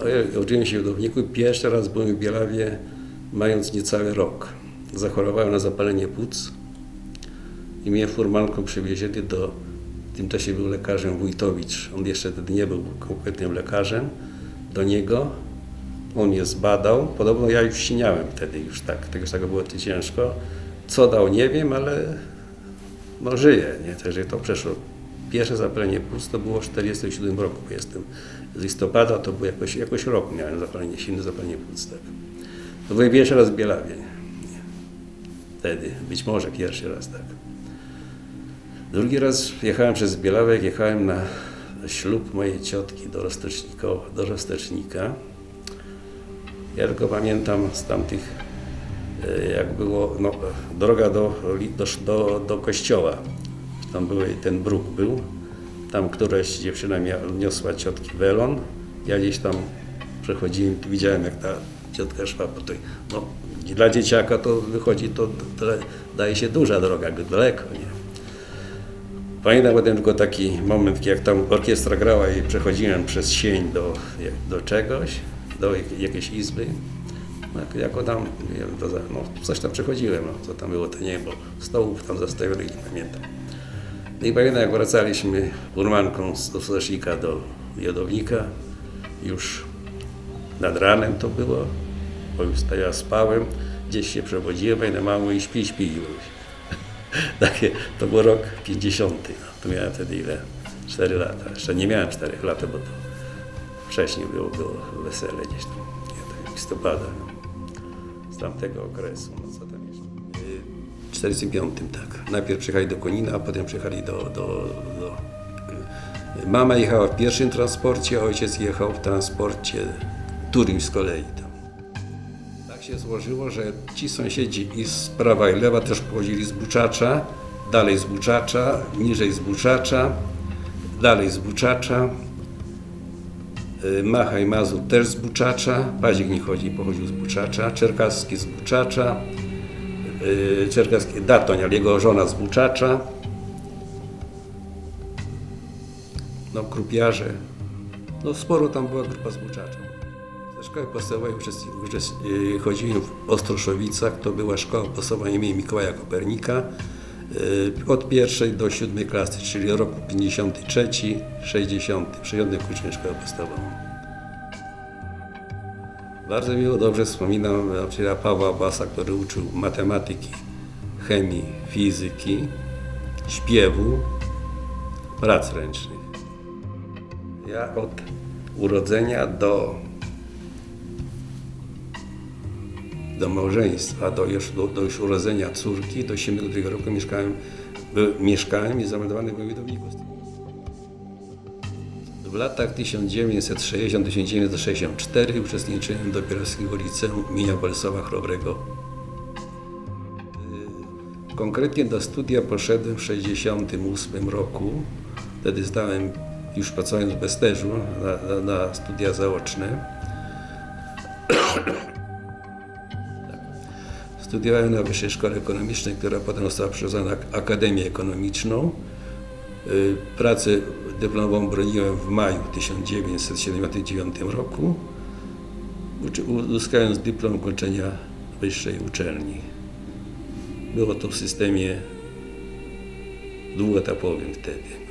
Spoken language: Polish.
No ja się w Downiku. Pierwszy raz byłem w Bielawie, mając niecały rok. Zachorowałem na zapalenie płuc i mnie furmanką przywiezieli do, w tym czasie był lekarzem Wójtowicz, on jeszcze wtedy nie był kompletnym lekarzem, do niego, on mnie zbadał, podobno ja już siniałem wtedy już tak, tego tak było ciężko, co dał nie wiem, ale no żyję, nie, także to przeszło. Pierwsze zapalenie płuc to było w 1947 roku, jestem z listopada, to był jakoś, jakoś rok miałem zapalenie, silne zapalenie płuc, tak. To byłem pierwszy raz w Bielawie, wtedy, być może pierwszy raz, tak. Drugi raz jechałem przez Bielawek, jechałem na ślub mojej ciotki do do Roztecznika. Ja tylko pamiętam z tamtych, e, jak było, no, droga do, do, do, do kościoła. Tam były, ten bruk był. Tam któraś dziewczyna niosła ciotki welon. Ja gdzieś tam przechodziłem, widziałem jak ta ciotka szła po tej, no dla dzieciaka to wychodzi, to, to daje się duża droga, daleko, nie? Pamiętam potem tylko taki moment, jak tam orkiestra grała i przechodziłem przez sień do, do czegoś, do jak- jakiejś izby. No, jak- jako tam, no, coś tam przechodziłem, no, co tam było, to nie było. Stołów tam zastawionych, nie pamiętam. No i pamiętam, jak wracaliśmy furmanką z do Sosznika do Jodownika, już nad ranem to było, bo już ja spałem, gdzieś się przewodziłem, pamiętam, mamo i śpi, śpi już. Takie, to był rok 50. No, to miałem wtedy ile? 4 lata. Jeszcze nie miałem 4 lat, bo to wcześniej było, było wesele gdzieś tam, listopada. No. Z tamtego okresu. No co tam 45, tak. Najpierw przyjechali do Konina, a potem przyjechali do, do, do... Mama jechała w pierwszym transporcie, a ojciec jechał w transporcie którymś z kolei tam. Tak się złożyło, że ci sąsiedzi i z prawa i lewa też pochodzili z Buczacza, dalej z Buczacza, niżej z Buczacza, dalej z Buczacza. Y, Macha i Mazur też z Buczacza, Pazik nie chodzi, pochodził z Buczacza, Czerkaski z Buczacza, Czerkaski, Datoń, ale jego żona z Buczacza. No, krupiarze. No, sporo tam była grupa z Buczacza. Ze szkoły podstawowej y, chodziłem w Ostroszowicach, to była szkoła podstawowa imienia Mikołaja Kopernika. y, Od pierwszej do siódmej klasy, czyli roku 53, 60. Przyjąłem kończyłem szkołę podstawową. Bardzo miło, dobrze wspominam nauczyciela Pawła Basa, który uczył matematyki, chemii, fizyki, śpiewu, prac ręcznych. Ja od urodzenia do do małżeństwa, do już, do, do już urodzenia córki, do 72 roku mieszkałem, by, mieszkałem i zameldowany byłem w Widowniku. W latach 1960-1964 uczestniczyłem do Bielskiego Liceum imienia Bolesława Chrobrego. Y, Konkretnie do studia poszedłem w 1968 roku. Wtedy zdałem, już pracując bez stażu, na, na, na studia zaoczne. Studiowałem na Wyższej Szkole Ekonomicznej, która potem została przełożona na Akademię Ekonomiczną. Y, Pracę dyplomową broniłem w maju 1979 roku, uzyskując dyplom ukończenia wyższej uczelni. Było to w systemie dwuetapowym wtedy.